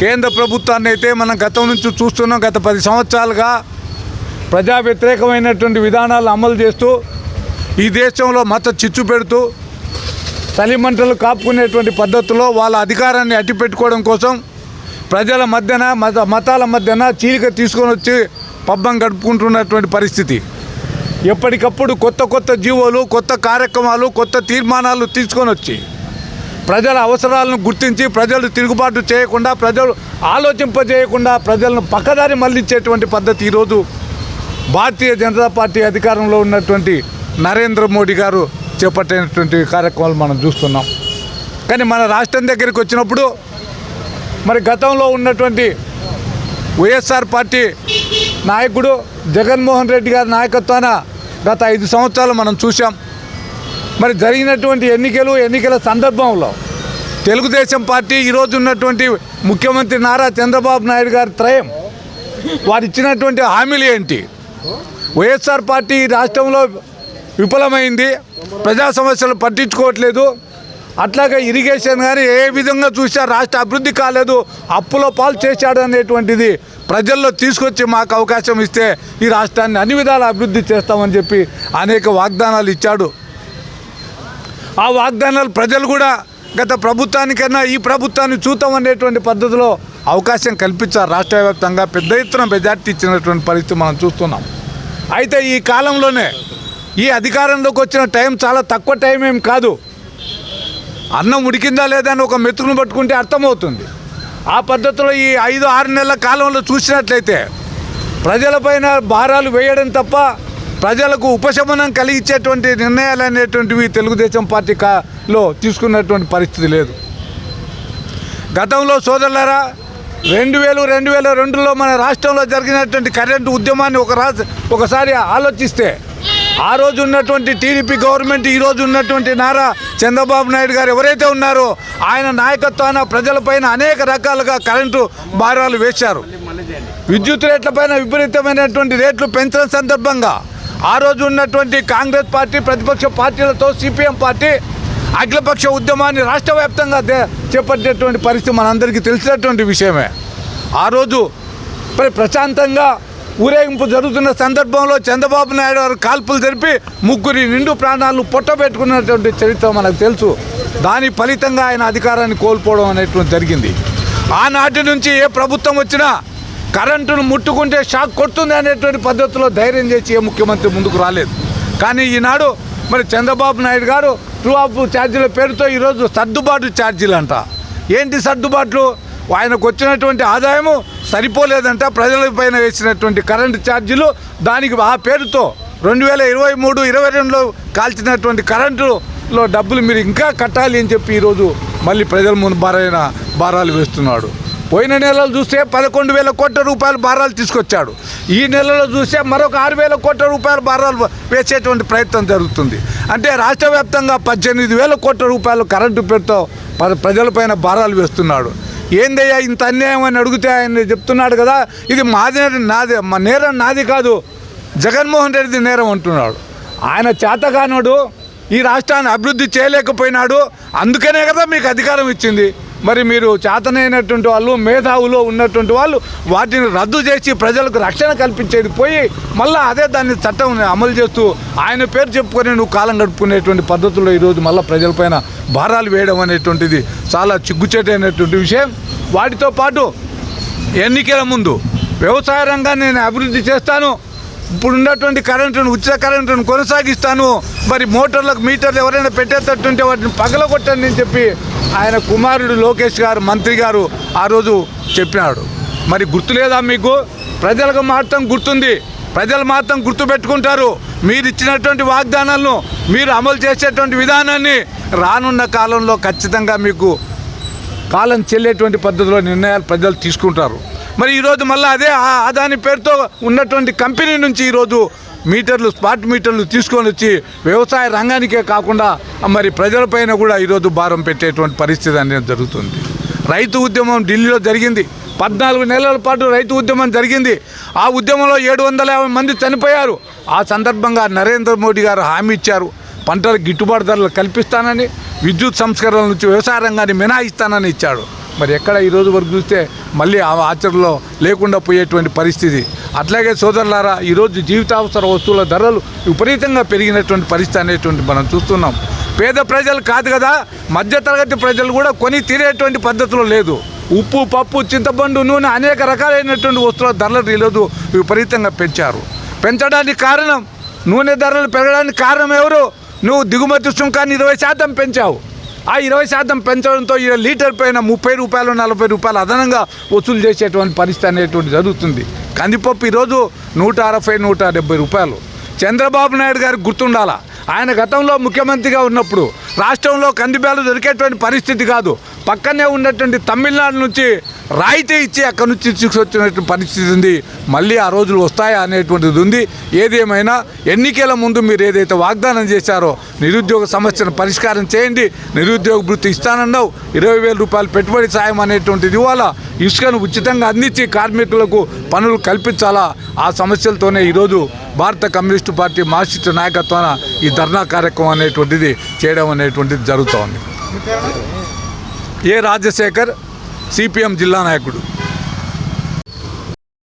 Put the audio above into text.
కేంద్ర ప్రభుత్వాన్ని అయితే మనం గతం నుంచి చూస్తున్నాం. గత పది సంవత్సరాలుగా ప్రజా వ్యతిరేకమైనటువంటి విధానాలు అమలు చేస్తూ ఈ దేశంలో మత చిచ్చు పెడుతూ చలిమంటలు కాపుకునేటువంటి పద్ధతిలో వాళ్ళ అధికారాన్ని అట్టిపెట్టుకోవడం కోసం ప్రజల మధ్యన మత మతాల మధ్యన చీలిక తీసుకొని వచ్చి పబ్బం గడుపుకుంటున్నటువంటి పరిస్థితి. ఎప్పటికప్పుడు కొత్త కొత్త జీవోలు కొత్త కార్యక్రమాలు కొత్త తీర్మానాలు తీసుకొని వచ్చి ప్రజల అవసరాలను గుర్తించి ప్రజలు తిరుగుబాటు చేయకుండా ప్రజలు ఆలోచింపజేయకుండా ప్రజలను పక్కదారి మళ్ళించేటువంటి పద్ధతి ఈరోజు భారతీయ జనతా పార్టీ అధికారంలో ఉన్నటువంటి నరేంద్ర మోడీ గారు చేపట్టినటువంటి కార్యక్రమాలు మనం చూస్తున్నాం. కానీ మన రాష్ట్రం దగ్గరికి వచ్చినప్పుడు మరి గతంలో ఉన్నటువంటి వైఎస్ఆర్ పార్టీ నాయకుడు జగన్మోహన్ రెడ్డి గారి నాయకత్వాన గత ఐదు సంవత్సరాలు మనం చూసాం మరి జరిగినటువంటి ఎన్నికలు ఎన్నికల సందర్భంలో తెలుగుదేశం పార్టీ ఈరోజు ఉన్నటువంటి ముఖ్యమంత్రి నారా చంద్రబాబు నాయుడు గారి త్రయం వారు ఇచ్చినటువంటి హామీలు ఏంటి? వైఎస్ఆర్ పార్టీ ఈ రాష్ట్రంలో విఫలమైంది ప్రజా సమస్యలు పట్టించుకోవట్లేదు. అట్లాగే ఇరిగేషన్ కానీ ఏ విధంగా చూసినా రాష్ట్ర అభివృద్ధి కాలేదు అప్పులో పాలు చేశాడు అనేటువంటిది ప్రజల్లో తీసుకొచ్చి మాకు అవకాశం ఇస్తే ఈ రాష్ట్రాన్ని అన్ని విధాల అభివృద్ధి చేస్తామని చెప్పి అనేక వాగ్దానాలు ఇచ్చాడు. ఆ వాగ్దానాలు ప్రజలు కూడా గత ప్రభుత్వానికన్నా ఈ ప్రభుత్వాన్ని చూద్దాం అనేటువంటి పద్ధతిలో అవకాశం కల్పించారు. రాష్ట్ర వ్యాప్తంగా పెద్ద ఎత్తున మెజార్టీ ఇచ్చినటువంటి పరిస్థితి మనం చూస్తున్నాం. అయితే ఈ కాలంలోనే ఈ అధికారంలోకి వచ్చిన టైం చాలా తక్కువ టైం ఏం కాదు. అన్నం ఉడికిందా లేదా అని ఒక మెతుకును పట్టుకుంటే అర్థమవుతుంది. ఆ పద్ధతిలో ఈ ఐదు ఆరు నెలల కాలంలో చూసినట్లయితే ప్రజలపైన భారాలు వేయడం తప్ప ప్రజలకు ఉపశమనం కలిగించేటువంటి నిర్ణయాలు అనేటువంటివి తెలుగుదేశం పార్టీ కాలో తీసుకున్నటువంటి పరిస్థితి లేదు. గతంలో సోదరులరా రెండు వేలు రెండు వేల రెండులో మన రాష్ట్రంలో జరిగినటువంటి కరెంటు ఉద్యమాన్ని ఒక రాజు ఒకసారి ఆలోచిస్తే ఆ రోజు ఉన్నటువంటి టీడీపీ గవర్నమెంట్ ఈ రోజు ఉన్నటువంటి నారా చంద్రబాబు నాయుడు గారు ఎవరైతే ఉన్నారో ఆయన నాయకత్వాన ప్రజలపైన అనేక రకాలుగా కరెంటు భారాలు వేశారు. విద్యుత్ రేట్లపైన విపరీతమైనటువంటి రేట్లు పెంచడం సందర్భంగా ఆ రోజు ఉన్నటువంటి కాంగ్రెస్ పార్టీ ప్రతిపక్ష పార్టీలతో సిపిఎం పార్టీ అఖిలపక్ష ఉద్యమాన్ని రాష్ట్ర వ్యాప్తంగా చేపట్టేటువంటి పరిస్థితి మనందరికీ తెలిసినటువంటి విషయమే. ఆ రోజు మరి ప్రశాంతంగా ఊరేగింపు జరుగుతున్న సందర్భంలో చంద్రబాబు నాయుడు గారు కాల్పులు జరిపి ముగ్గురి నిండు ప్రాణాలను పొట్టబెట్టుకున్నటువంటి చరిత్ర మనకు తెలుసు. దాని ఫలితంగా ఆయన అధికారాన్ని కోల్పోవడం అనేటువంటి జరిగింది. ఆనాటి నుంచి ఏ ప్రభుత్వం వచ్చినా కరెంటును ముట్టుకుంటే షాక్ కొడుతుంది అనేటువంటి పద్ధతిలో ధైర్యం చేసి ఏ ముఖ్యమంత్రి ముందుకు రాలేదు. కానీ ఈనాడు మరి చంద్రబాబు నాయుడు గారు ట్రూ ఆఫ్ ఛార్జీల పేరుతో ఈరోజు సర్దుబాటు ఛార్జీలు అంట ఏంటి సర్దుబాట్లు? ఆయనకు వచ్చినటువంటి ఆదాయము సరిపోలేదంట ప్రజల పైన వేసినటువంటి కరెంటు ఛార్జీలు దానికి ఆ పేరుతో రెండు వేల ఇరవై మూడు ఇరవై రెండులో కాల్చినటువంటి కరెంటులో డబ్బులు మీరు ఇంకా కట్టాలి అని చెప్పి ఈరోజు మళ్ళీ ప్రజల ముందు భారైన భారాలు వేస్తున్నాడు. పోయిన నెలలో చూస్తే పదకొండు వేల కోట్ల రూపాయల భారాలు తీసుకొచ్చాడు. ఈ నెలలో చూస్తే మరొక ఆరు వేల కోట్ల రూపాయల భారాలు వేసేటువంటి ప్రయత్నం జరుగుతుంది. అంటే రాష్ట్ర వ్యాప్తంగా పద్దెనిమిది వేల కోట్ల రూపాయలు కరెంటు పేరుతో ప- ప్రజలపైన భారాలు వేస్తున్నాడు. ఏందయ్యా ఇంత అన్యాయం అని అడిగితే ఆయన చెప్తున్నాడు కదా ఇది మాది నాది మా నేరం నాది కాదు జగన్మోహన్ రెడ్డి నేరం అంటున్నాడు. ఆయన చేతగానోడు ఈ రాష్ట్రాన్ని అభివృద్ధి చేయలేకపోయినాడు అందుకనే కదా మీకు అధికారం ఇచ్చింది. మరి మీరు చేతనైనటువంటి వాళ్ళు మేధావులు ఉన్నటువంటి వాళ్ళు వాటిని రద్దు చేసి ప్రజలకు రక్షణ కల్పించేది పోయి మళ్ళీ అదే దాన్ని చట్టం అమలు చేస్తూ ఆయన పేరు చెప్పుకొని నువ్వు కాలం గడుపుకునేటువంటి పద్ధతుల్లో ఈరోజు మళ్ళీ ప్రజలపైన భారాలు వేయడం అనేటువంటిది చాలా చిగ్గుచేటైనటువంటి విషయం. వాటితో పాటు ఎన్నికల ముందు వ్యవసాయ రంగాన్ని నేను అభివృద్ధి చేస్తాను ఇప్పుడు ఉన్నటువంటి కరెంటును ఉచిత కరెంటును కొనసాగిస్తాను మరి మోటార్లకు మీటర్లు ఎవరైనా పెట్టేటట్టుంటే వాటిని పగలగొట్టండి అని చెప్పి ఆయన కుమారుడు లోకేష్ గారు మంత్రి గారు ఆ రోజు చెప్పినాడు. మరి గుర్తులేదా మీకు? ప్రజలకు మాత్రం గుర్తుంది. ప్రజలు మాత్రం గుర్తుపెట్టుకుంటారు. మీరు ఇచ్చినటువంటి వాగ్దానాలను మీరు అమలు చేసేటువంటి విధానాన్ని రానున్న కాలంలో ఖచ్చితంగా మీకు కాలం చెల్లేటువంటి పద్ధతిలో నిర్ణయాలు ప్రజలు తీసుకుంటారు. మరి ఈరోజు మళ్ళీ అదే ఆ- అదాని పేరుతో ఉన్నటువంటి కంపెనీ నుంచి ఈరోజు మీటర్లు స్మార్ట్ మీటర్లు తీసుకొని వచ్చి వ్యవసాయ రంగానికే కాకుండా మరి ప్రజలపైన కూడా ఈరోజు భారం పెట్టేటువంటి పరిస్థితి అనేది జరుగుతుంది. రైతు ఉద్యమం ఢిల్లీలో జరిగింది. పద్నాలుగు నెలల పాటు రైతు ఉద్యమం జరిగింది. ఆ ఉద్యమంలో ఏడు వందల యాభై మంది చనిపోయారు. ఆ సందర్భంగా నరేంద్ర మోడీ గారు హామీ ఇచ్చారు. పంటలకు గిట్టుబాటు ధరలు కల్పిస్తానని విద్యుత్ సంస్కరణల నుంచి వ్యవసాయ రంగాన్ని మినహాయిస్తానని ఇచ్చాడు. మరి ఎక్కడ ఈ రోజు వరకు చూస్తే మళ్ళీ ఆ ఆచరణలో లేకుండా పోయేటువంటి పరిస్థితి. అట్లాగే సోదరులారా ఈరోజు జీవితావసర వస్తువుల ధరలు విపరీతంగా పెరిగినటువంటి పరిస్థితి అనేటువంటి మనం చూస్తున్నాం. పేద ప్రజలు కాదు కదా మధ్యతరగతి ప్రజలు కూడా కొని తీరేటువంటి పద్ధతిలో లేదు. ఉప్పు పప్పు చింతపండు నూనె అనేక రకాలైనటువంటి వస్తువుల ధరలు ఈరోజు విపరీతంగా పెంచారు. పెంచడానికి కారణం నూనె ధరలు పెరగడానికి కారణం ఎవరు? నువ్వు దిగుమతి సుంకాన్ని ఇరవై శాతం పెంచావు. ఆ ఇరవై శాతం పెంచడంతో ఈ లీటర్ పైన ముప్పై రూపాయలు నలభై రూపాయలు అదనంగా వసూలు చేసేటువంటి పరిస్థితి అనేటువంటి జరుగుతుంది. కందిపప్పు ఈరోజు నూట అరవై నూట డెబ్బై రూపాయలు. చంద్రబాబు నాయుడు గారికి గుర్తుండాలా? ఆయన గతంలో ముఖ్యమంత్రిగా ఉన్నప్పుడు రాష్ట్రంలో కందిబ్యాలు దొరికేటువంటి పరిస్థితి కాదు. పక్కనే ఉన్నటువంటి తమిళనాడు నుంచి రాయితీ ఇచ్చి అక్కడి నుంచి తీసుకొచ్చినటువంటి పరిస్థితి ఉంది. మళ్ళీ ఆ రోజులు వస్తాయా అనేటువంటిది ఉంది. ఏదేమైనా ఎన్నికల ముందు మీరు ఏదైతే వాగ్దానం చేశారో నిరుద్యోగ సమస్యను పరిష్కారం చేయండి. నిరుద్యోగ వృత్తి ఇస్తానన్నావు. ఇరవై వేల రూపాయలు పెట్టుబడి సాయం అనేటువంటిది ఇవ్వాలా ఇసుకను ఉచితంగా అందించి కార్మికులకు పనులు కల్పించాలా? ఆ సమస్యలతోనే ఈరోజు భారత కమ్యూనిస్టు పార్టీ మార్క్సిస్ట్ నాయకత్వాన ఈ ధర్నా కార్యక్రమం అనేటువంటిది చేయడం అనేటువంటిది జరుగుతోంది. ఏ రాజశేఖర్ సిపిఎం జిల్లా నాయకుడు?